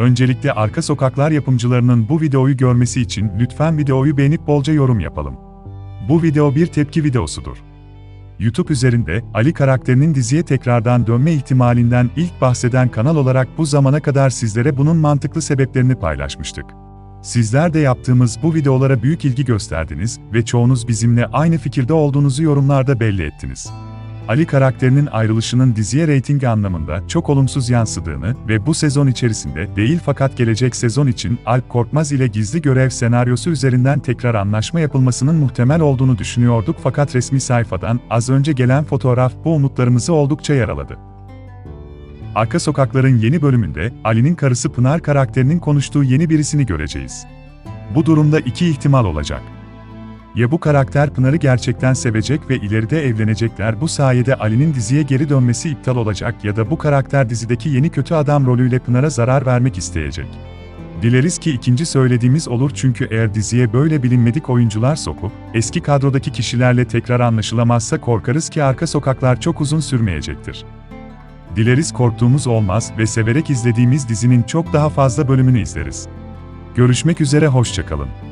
Öncelikle Arka Sokaklar yapımcılarının bu videoyu görmesi için lütfen videoyu beğenip bolca yorum yapalım. Bu video bir tepki videosudur. YouTube üzerinde Ali karakterinin diziye tekrardan dönme ihtimalinden ilk bahseden kanal olarak bu zamana kadar sizlere bunun mantıklı sebeplerini paylaşmıştık. Sizler de yaptığımız bu videolara büyük ilgi gösterdiniz ve çoğunuz bizimle aynı fikirde olduğunuzu yorumlarda belli ettiniz. Ali karakterinin ayrılışının diziye reytingi anlamında çok olumsuz yansıdığını ve bu sezon içerisinde değil fakat gelecek sezon için Alp Korkmaz ile gizli görev senaryosu üzerinden tekrar anlaşma yapılmasının muhtemel olduğunu düşünüyorduk fakat resmi sayfadan az önce gelen fotoğraf bu umutlarımızı oldukça yaraladı. Arka Sokaklar'ın yeni bölümünde Ali'nin karısı Pınar karakterinin konuştuğu yeni birisini göreceğiz. Bu durumda iki ihtimal olacak. Ya bu karakter Pınar'ı gerçekten sevecek ve ileride evlenecekler bu sayede Ali'nin diziye geri dönmesi iptal olacak ya da bu karakter dizideki yeni kötü adam rolüyle Pınar'a zarar vermek isteyecek. Dileriz ki ikinci söylediğimiz olur çünkü eğer diziye böyle bilinmedik oyuncular sokup, eski kadrodaki kişilerle tekrar anlaşılamazsa korkarız ki arka sokaklar çok uzun sürmeyecektir. Dileriz korktuğumuz olmaz ve severek izlediğimiz dizinin çok daha fazla bölümünü izleriz. Görüşmek üzere hoşçakalın.